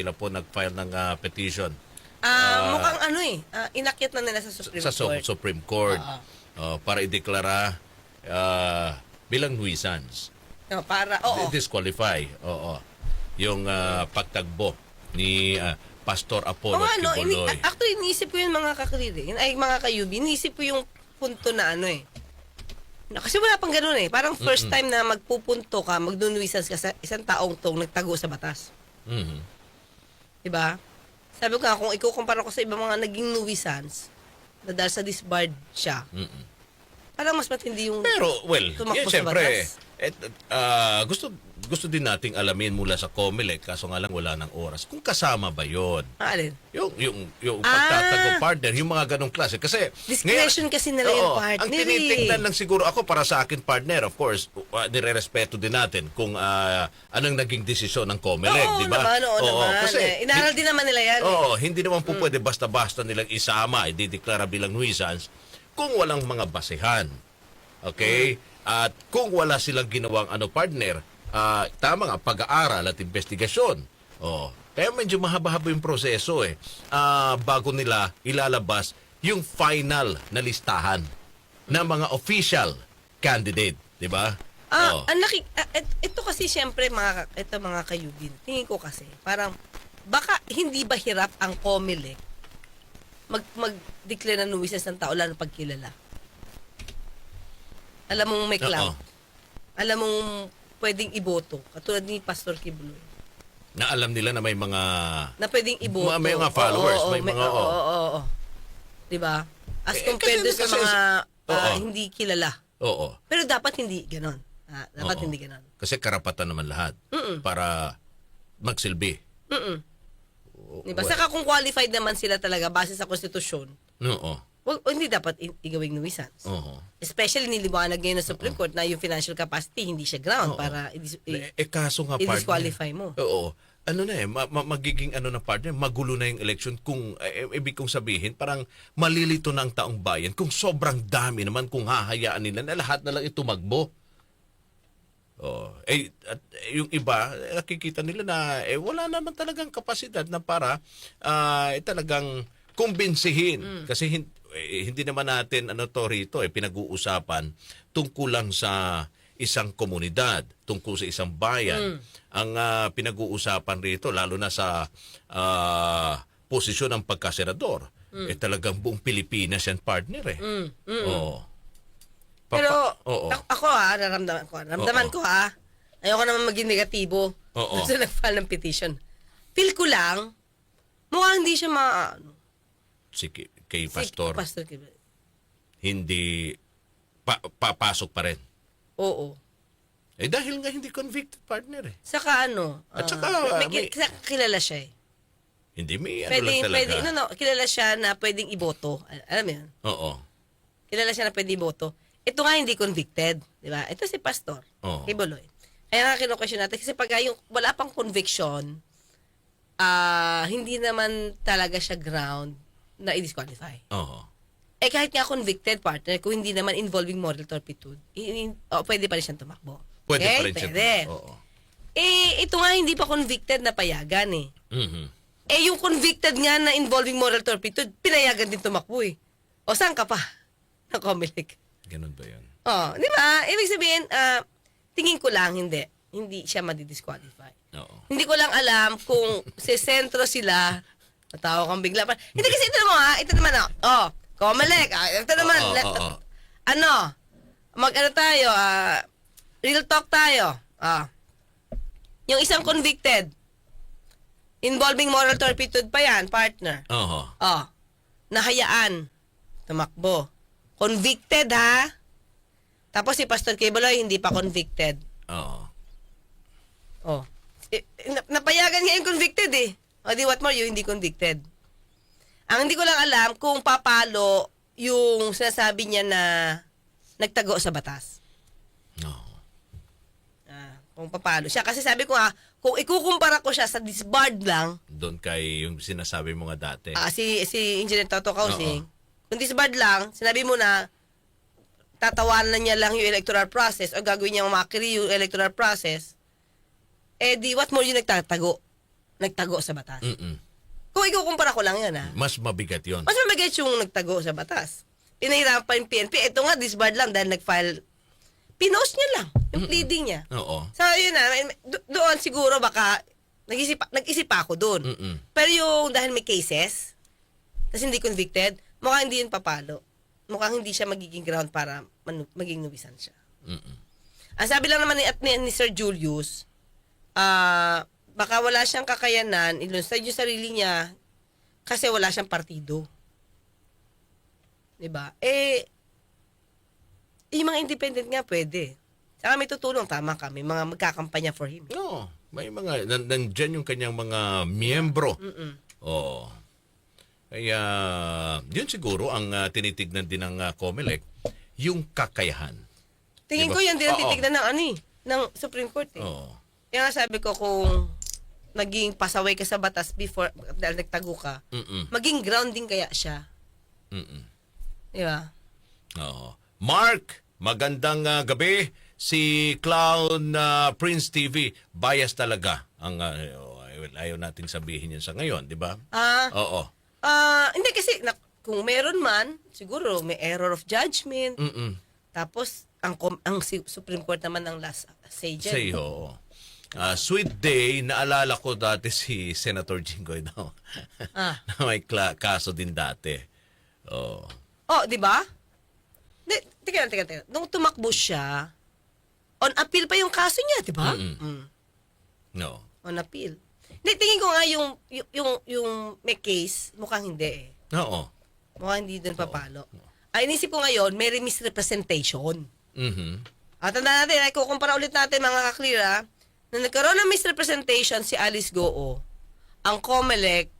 sila po nag-file ng ah, petition Ah, mukhang ano eh, ah, inakyat na nila sa Supreme sa Court. Supreme Court Oo. oh, para ideklara ah, bilang nuisance. No, para, oo. Disqualify. Oo. Yung ah, pagtagbo ni ah, Pastor Apollo Oo, ano, ini, Kibuloy. actually, iniisip ko yung mga kakriri, ay mga kayubi, iniisip ko yung punto na ano eh. Na, kasi wala pang ganun eh. Parang first time na magpupunto ka, magnunuisans ka sa isang taong tong nagtago sa batas. Mhm. Diba? Sabi ko nga, kung ikukumpara ko sa ibang mga naging nuisance, na dahil sa disbarred siya, Mhm. parang mas matindi yung... Pero, well, Tumakbo yun, sa syempre, batas. et, ah, gusto gusto din nating alamin mula sa COMELEC, kaso nga lang wala ng oras, kung kasama ba yon alin? Yung, yung, yung Ah! pagtatago partner, yung mga ganong klase. Kasi, Discretion kasi nila yung Oo, partner Ang eh. tinitingnan lang siguro ako para sa akin partner, of course, uh, nire-respeto din natin kung ah, anong naging desisyon ng COMELEC, Oo di ba? naman, oo, naman. eh. Inaral din naman nila yan. eh. Oo, hindi naman po pwede basta-basta nilang isama, idideklara bilang nuisance kung walang mga basehan. Okay? At kung wala silang ginawang ano partner, ah, tama nga, pag-aaral at investigasyon. Oh, kaya medyo mahaba-haba yung proseso eh. Ah, bago nila ilalabas yung final na listahan ng mga official candidate, di ba? Ah, Oh. ang laki, ah, et- ito kasi syempre mga, ito mga kayubin, tingin ko kasi, parang, baka hindi ba hirap ang COMELEC mag, mag-declare ng nuisance ng tao, lalo pag kilala? Alam mong may clout. Oo. Alam mong pwedeng iboto. Katulad ni Pastor Kibuloy. Na alam nila na may mga Na pwedeng iboto. May mga followers, Oo, oo, may mga- Oo, oo, oo, oo. Diba? As Eh, compared kasi- sa kasi- mga Oo. hindi kilala. Oo. Pero dapat hindi ganon. Ah, dapat Oo. hindi ganon. Kasi karapatan naman lahat Mm-mm. para magsilbi. Mm-mm. Diba? well, Saka kung qualified naman sila talaga base sa konstitusyon, Oo. O hindi dapat i- igawing nuisance. Oo. Especially niliwanag ngayon ng Supreme Court na yung financial capacity hindi siya ground Oo. para i- i- Eh, eh, kaso nga i-disqualify mo. Oo. Ano na eh, ma- ma- magiging ano na partner, magulo na yung election kung, eh, eh, ibig kong sabihin, parang malilito na ang taong bayan kung sobrang dami naman kung hahayaan nila na lahat na lang itumagbo. Oh, eh, at eh, yung iba, eh, nakikita nila na eh, wala naman talagang kapasidad na para ah, eh, talagang kumbinsihin. Kasi hin- eh, hindi naman natin ano to rito eh, pinag-uusapan tungkol lang sa isang komunidad, tungkol sa isang bayan. Ang ah, pinag-uusapan rito, lalo na sa ah, posisyon ng pagkasenador, eh talagang buong Pilipinas yan partner eh. Mm, mm. Oo. Papa- Pero oo. ako ha, naramdaman ko. Naramdaman Oo. ko ha. Ayoko naman maging negatibo. Oo. Gusto nag-file ng petition. Feel ko lang, mukhang hindi siya ma... Ano, si kay kay si pastor Pastor Kibuloy. hindi pa, papasok pa rin. Oo. Eh dahil nga hindi convicted partner eh. Saka ano, At saka, may, may- saka kilala siya eh. Hindi may ano Pwede, lang talaga. pwede, no, no, kilala siya na pwedeng iboto. Al- Alam mo yun? Oo. Kilala siya na pwedeng iboto. Ito nga hindi convicted, di ba? Ito si Pastor, Oo. Kibuloy. Kaya nga kinu-question natin kasi pag yung wala pang conviction, ah hindi naman talaga siya ground na i-disqualify. Oo. Eh kahit nga convicted partner, kung hindi naman involving moral turpitude, i- i- oh, pwede pa rin siyang tumakbo. Pwede Okay? pa rin siya. Pwede. Oo. Eh, ito nga hindi pa convicted na payagan eh. Mhm. Eh, yung convicted nga na involving moral turpitude, pinayagan din tumakbo eh. O, saan ka pa? Na Comelec. Ganun ba 'yan? Oh, di ba? Ibig sabihin, ah, tingin ko lang, hindi. Hindi siya madidisqualify. Oo. Hindi ko lang alam kung sa sentro sila, natawa kang bigla pa. Hindi kasi ito naman ha, ito naman oh. Oh, Comelec. Ah, ito naman. Oo, oo, oo. Ano? Mag ano tayo, ah, real talk tayo. Ah. Yung isang convicted, involving moral turpitude pa yan, partner. Oo. Oh, nahayaan. Tumakbo. Convicted ha? Tapos si Pastor Kibuloy hindi pa convicted. Oo. Oh. Eh, na- napayagan nga yung convicted eh. O di what more, yung hindi convicted. Ang hindi ko lang alam kung papalo yung sinasabi niya na nagtago sa batas. Oo. Ah, kung papalo siya. Kasi sabi ko nga, kung ikukumpara ko siya sa disbarred lang, Doon kay yung sinasabi mo nga dati. Ah, si si Engineer Toto Kausing. Kung disbarred lang, sinabi mo na tatawanan niya lang yung electoral process o gagawin niya makiri yung electoral process, eh di what more yung nagtatago nagtago sa batas. Mm-mm. Kung ikukumpara ko lang yan ha. Mas mabigat yon. Mas mabigat yung nagtago sa batas. Pinahirapan yung PNP. Ito nga, disbarred lang dahil nag-file. Pinost niya lang yung pleading niya. Oo. So, yun na. do- doon siguro baka nag-isip, nag-isip ako doon. Mm-mm. Pero yung dahil may cases, tapos hindi convicted, mukhang hindi yun papalo. Mukhang hindi siya magiging ground para manu- maging nubisan siya. Mm-mm. Ang sabi lang naman ni, at ni, ni Sir Julius, ah baka wala siyang kakayanan, ilunsad yung sarili niya kasi wala siyang partido. 'Di ba? Eh, yung mga independent nga pwede. Saka may tutulong, tama kami, mga magkakampanya for him. No, may mga nan, nandyan yung kanyang mga miyembro. Mm-mm. Oo. Kaya, yun siguro ang ah, tinitignan din ng uh, COMELEC, yung kakayahan. Tingin Diba? ko yan din ang Oo. titignan ng ano eh, ng Supreme Court eh. Oo. Kaya nga sabi ko kung naging pasaway ka sa batas before, dahil nagtago ka, Mm-mm. maging grounding kaya siya. Mm-mm. Di ba? Oo. Mark, magandang ah, gabi. Si Clown ah, Prince TV, bias talaga. Ang ah, oh, ayaw natin sabihin yun sa ngayon, di ba? Ah, Oo. ah, hindi kasi na, kung meron man, siguro may error of judgment. Mm-mm. Tapos ang com- ang si- Supreme Court naman ang last say dyan. Say, oo. Ah, sweet day, naalala ko dati si Senator Jinggoy daw. Ah. na may kaso din dati. Oh. Oh, di ba? Di, tika lang, tika, tika. Nung tumakbo siya, on appeal pa yung kaso niya, di ba? Mm-mm. Mm, No. on appeal. Hindi, tingin ko nga yung, yung, yung, yung may case, mukhang hindi eh. Oo. Mukhang hindi doon papalo. Ay, inisip ko ngayon, may misrepresentation. Mhm. At tanda natin, ay kukumpara ulit natin mga kaklira, na nagkaroon ng misrepresentation si Alice Goo, ang COMELEC,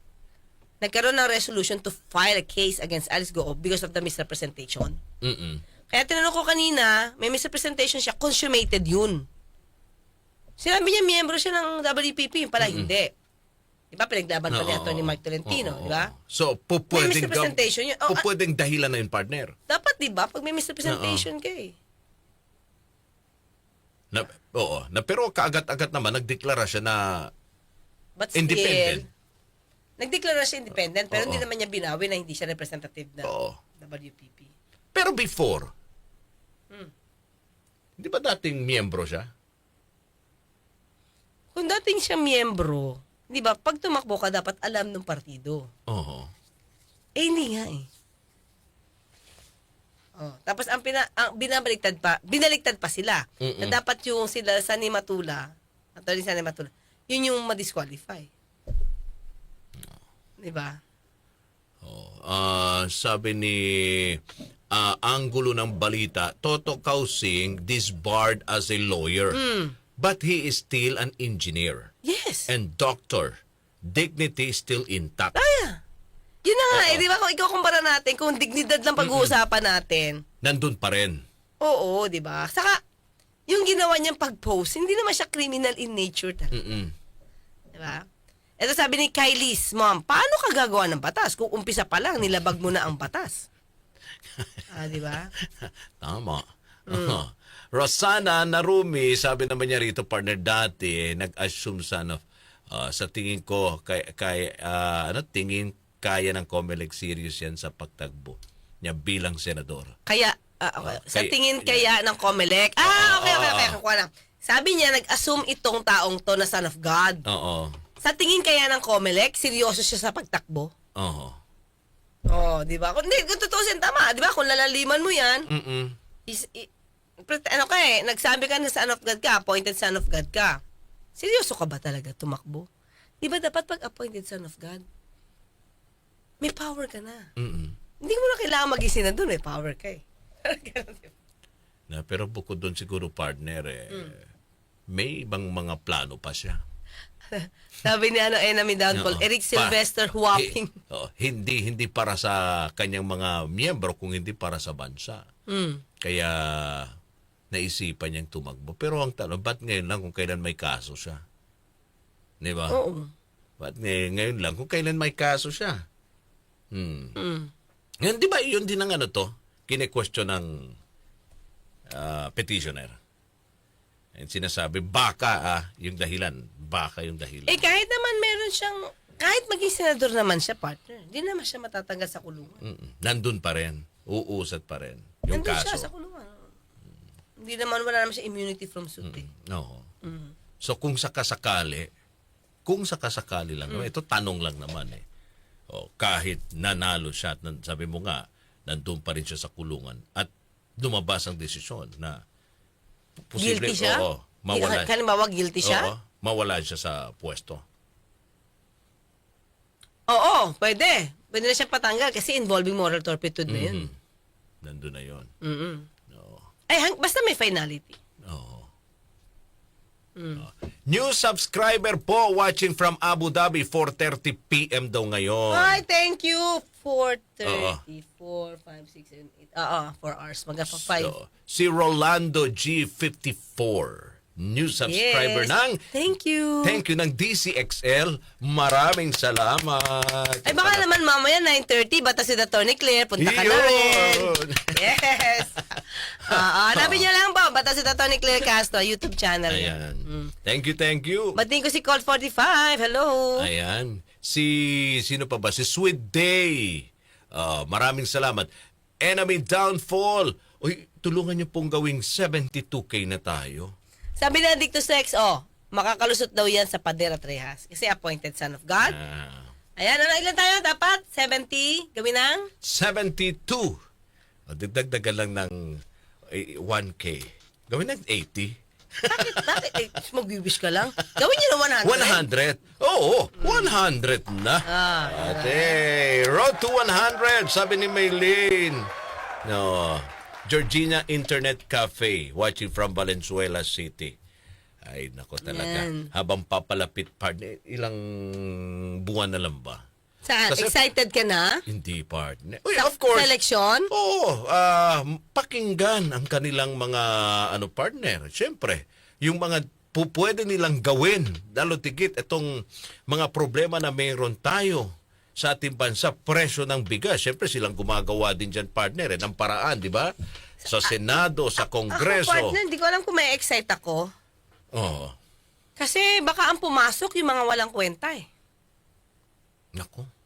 nagkaroon ng resolution to file a case against Alice Goo because of the misrepresentation. Mm-mm. Kaya tinanong ko kanina, may misrepresentation siya, consummated yun. Sinabi niya, miyembro siya ng WPP, yung pala hindi. Di ba, pinaglaban pa ni Oo. Atty. Mark Tolentino, Oo. di ba? So, po pwedeng, misrepresentation yun. Oh, po pwedeng dahilan na yun, partner. Dapat, di ba, pag may misrepresentation ka eh. Na, oo. Na, pero kaagat-agat naman, nagdeklara siya na But still, Independent. nagdeklara siya independent, pero Oo. hindi naman niya binawi na hindi siya representative ng Oo. WPP. Pero before, Hmm. di ba dating miyembro siya? Kung dating siya miyembro, di ba, pag tumakbo ka, dapat alam ng partido. Oo. Eh, hindi nga eh. Oh, tapos ang, pina, ang binabaliktad pa, binaliktad pa sila. Mm-mm. Na dapat yung sila sa Nimatula, attorney sa Nimatula, yun yung ma-disqualify. Di ba? Oo. Ah, sabi ni ah, Angulo ng Balita, Toto Kausing disbarred as a lawyer. Hmm. But he is still an engineer Yes. and doctor. Dignity is still intact. Kaya. Yun na nga, eh, di ba? Kung ikaw kumpara natin, kung dignidad lang pag-uusapan natin, Nandun pa rin. oo, di ba? Saka, yung ginawa niyang pag-post, hindi naman siya criminal in nature talaga. Mm-mm. Di ba? Ito sabi ni Kylie's mom, paano ka gagawa ng batas? Kung umpisa pa lang, nilabag mo na ang batas. ah, di ba? Tama. Mm. Oo. Rosana Narumi, sabi naman niya rito, partner dati, nag-assume sa ano, ah, sa tingin ko, kay, kay, ah, ano, tingin kaya ng Comelec serious yan sa pagtagbo niya bilang senador. Kaya, ah, okay. sa Kaya- tingin kaya ng COMELEC, ah, okay, okay, okay, kukuha na. Sabi niya, nag-assume itong taong to na son of God. Oo. Sa tingin kaya ng COMELEC, seryoso siya sa pagtakbo? Oo. Oo, di ba? Kung, hindi, kung tutusin, tama, di ba? Kung lalaliman mo yan, Mm-mm. is, i- ano ka eh, nagsabi ka na son of God ka, appointed son of God ka. Seryoso ka ba talaga tumakbo? Di ba dapat pag appointed son of God, may power ka na. Mm-mm. Hindi mo na kailangan maging senador, may power ka eh. Na, pero bukod doon siguro partner, eh, Mm. may ibang mga plano pa siya. Sabi ni ano, enemy downfall, Oo. Eric Pa- Sylvester Huaping. Hi- oh, hindi hindi para sa kanyang mga miyembro kung hindi para sa bansa. Mm. Kaya naisipan niyang tumakbo. Pero ang tanong, ba't ngayon lang kung kailan may kaso siya? Di ba? Oo. Ba't ngay- ngayon lang kung kailan may kaso siya? Hmm. Mm. Ngayon, di ba yun din ang ano to? Kine-question ng ah, petitioner. And sinasabi, baka ah, yung dahilan, baka yung dahilan. Eh kahit naman meron siyang, kahit maging senador naman siya, partner, hindi naman siya matatanggal sa kulungan. Mm-mm. Nandun pa rin. Uusat pa rin yung Nandun kaso. siya sa kulungan. Hindi naman, wala naman siya immunity from suit eh. Oo. Mm. So kung sakasakali, kung sakasakali lang, Mm. naman, ito tanong lang naman eh. O, kahit nanalo siya at sabi mo nga, nandun pa rin siya sa kulungan at lumabas ang desisyon na posible, Guilty siya? oo, mawala, Halimbawa, guilty siya? Oo, mawala siya sa pwesto. Oo, pwede. Pwede na siya patanggal kasi involving moral turpitude na yun. Mhm. Nandun na yon. Mm-mm. Oo. Ay, hang- basta may finality. Mm. New subscriber po watching from Abu Dhabi 4:30 PM daw ngayon. Ay, thank you. 4, Oo. 4, 5, 6, 7, 8. Oo, 4 hours. Magka pa 5. So, si Rolando G54, new subscriber Yes. ng Thank you. Thank you ng DCXL. Maraming salamat. Ay, baka naman mamaya 9.30, bata si Tony Claire, punta ka na rin. Yes. Ah, hanapin niyo lang po, bata si Tony Claire Castro, YouTube channel niya. Ayan. Mm. Thank you, thank you. Batiin ko si Colt 45. Hello. Ayan. Si, sino pa ba? Si Sweet Day. Ah, maraming salamat. Enemy Downfall. Uy, tulungan niyo pong gawing 72K na tayo. Sabi na Dicto Sex, oh, makakalusot daw yan sa Padera Trejas. Kasi appointed son of God. Ah, Ayan, ano, ilan tayo dapat? 70? Gawin ng? 72. O, dagdagdagan lang ng eh, 1K. Gawin ng 80. Bakit? Bakit? Eh, mag-wish ka lang. Gawin niyo na 100. 100. Oo, 100 na. Ah, Ate, road to 100, sabi ni Maylene. No, Georgina Internet Cafe, watching from Valenzuela City. Ay, nako talaga. Yan. Habang papalapit, partner, ilang buwan na lang ba? Saan? Kasi- Excited ka na? Hindi, partner. Uy, Sa, of course. Sa eleksyon? Oo, ah, pakinggan ang kanilang mga ano partner. Siyempre, yung mga pu- pwede nilang gawin, lalo tigit itong mga problema na mayroon tayo sa ating bansa, presyo ng bigas. Siyempre, silang gumagawa din dyan, partner, eh, ng paraan, di ba? Sa Senado, sa Kongreso. Ako, partner, hindi ko alam kung may excite ako. Oo. Kasi baka ang pumasok yung mga walang kwenta eh. Nako.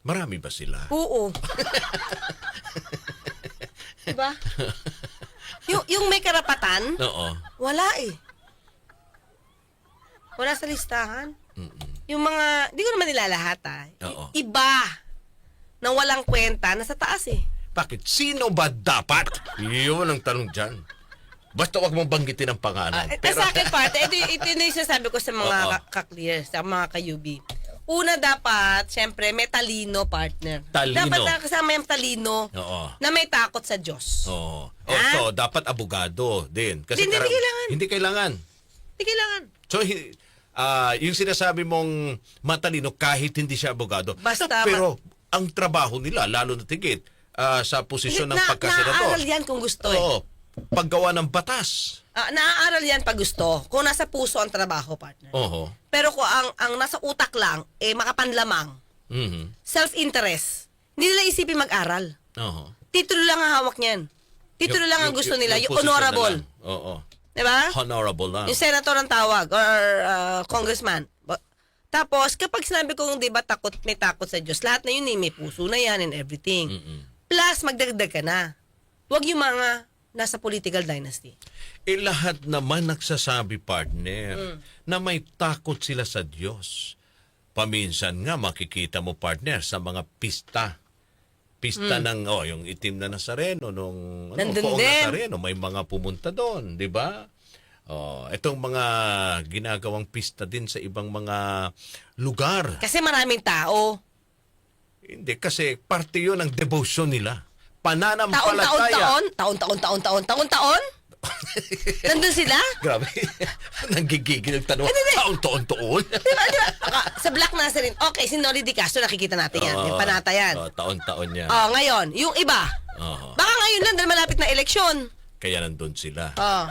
Marami ba sila? Oo. diba? Yung, yung may karapatan, Oo. wala eh. Wala sa listahan. Mm-mm. Yung mga, di ko naman nilalahat ah. I- Oo. Iba na walang kwenta, nasa taas eh. Bakit? Sino ba dapat? Yun ang tanong dyan. Basta wag mong banggitin ang pangalan. Ah, eh, sa akin parte, ito, ito na yung sinasabi ko sa mga Oo. ka- ka-clear, sa mga ka-UB. Una dapat, syempre, may talino partner. Talino. Dapat na kasama yung talino Oo. na may takot sa Diyos. Oo. Oh, Ha? so, dapat abogado din. Kasi Hindi, hindi kailangan. Hindi kailangan. Hindi kailangan. So, hi- ah, yung sinasabi mong matalino kahit hindi siya abogado. Basta Pero, ang trabaho nila, lalo na tigit, ah, sa posisyon ng Na- pagkasenador. Naaaral yan kung gusto eh. Oo. Paggawa ng batas. Ah, naaaral yan pag gusto. Kung nasa puso ang trabaho, partner. Oo. Pero kung ang, ang nasa utak lang, eh makapanlamang, Mhm. self-interest, hindi nila isipin mag-aral. Oo. Titulo lang ang hawak niyan. Titulo lang ang gusto nila, yung, posisyon na honorable. lang. Oo. Di ba? Honorable lang. Yung senator ang tawag or uh, congressman. Ba- Tapos, kapag sinabi kong di ba takot, may takot sa Diyos, lahat na yun eh, may puso na yan and everything. Mm-mm. Plus, magdagdag ka na. Huwag yung mga nasa political dynasty. Eh lahat naman nagsasabi, partner, Mm. na may takot sila sa Diyos. Paminsan nga makikita mo, partner, sa mga pista. Pista ng, oh, yung itim na Nazareno, nung ano, Mm. Nandun poong din. Nazareno, may mga pumunta doon, di ba? Oh, itong mga ginagawang pista din sa ibang mga lugar. Kasi maraming tao. Hindi, kasi parte yun ng devotion nila. Pananampalataya. taon, taon, taon, taon, taon, taon, taon. Nandun sila? Grabe. Nanggigigil ang tanong. Hindi, hindi. Taon, taon, taon. Di ba, di ba? Aka, sa Black Nazarene, okay, si Nori Di Castro, nakikita natin yan. yung panata yan. Oo, taon-taon yan. Oh, ngayon, yung iba. Oo. Baka ngayon lang dahil malapit na eleksyon. Kaya nandun sila. Oh.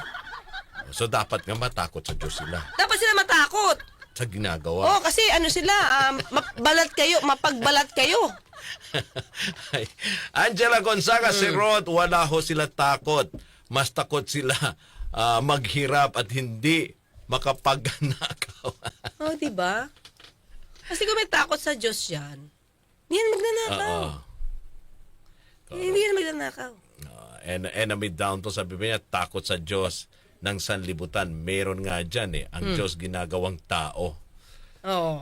So dapat nga matakot sa Diyos sila Dapat sila matakot. sa ginagawa. Oh, kasi ano sila, um, mabalat kayo, mapagbalat kayo. Angela Gonzaga, si Mm. Rod, wala ho sila takot. Mas takot sila ah, maghirap at hindi makapagnakaw. Oh, di ba? Kasi kung may takot sa Diyos yan, hindi yan magnanakaw. Oo. Hindi yan magnanakaw. Uh, en enemy down to sabi niya takot sa Diyos ng sanlibutan meron nga diyan eh ang Diyos ginagawang tao Oo.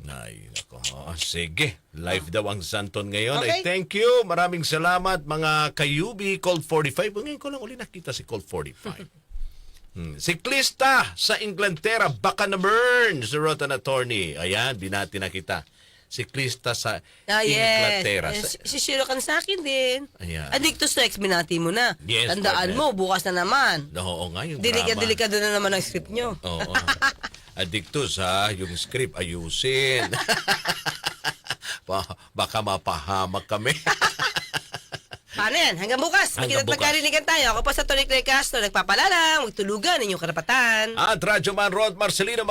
Ay, nako. Ah, sige. Live daw ang Santon ngayon. Okay. Ay, thank you. Maraming salamat mga kayubi. Cold 45. Ngayon ko lang uli nakita si Cold 45. Hmm. Siklista sa Inglaterra, baka na burn, si Rotan Attorney. Ayan, binati na kita. Siklista sa Ah, yes. Inglaterra. Eh, Sa- Si Shiro kan sa akin din. Ayan. Addictus to X, binati mo na. Yes, Tandaan partner. mo, bukas na naman. Oo nga, yung Delika, drama. delikado na naman ang script nyo. Oo. Addictus ha, yung script ayusin. Ba- baka mapahamak kami. Paano yan? Hanggang bukas. Hanggang Magkita bukas. magkarinigan tayo. Ako po sa Tony Clay Castro. Nagpapalalang, magtulugan, inyong karapatan. At Radyo Man Rod Marcelino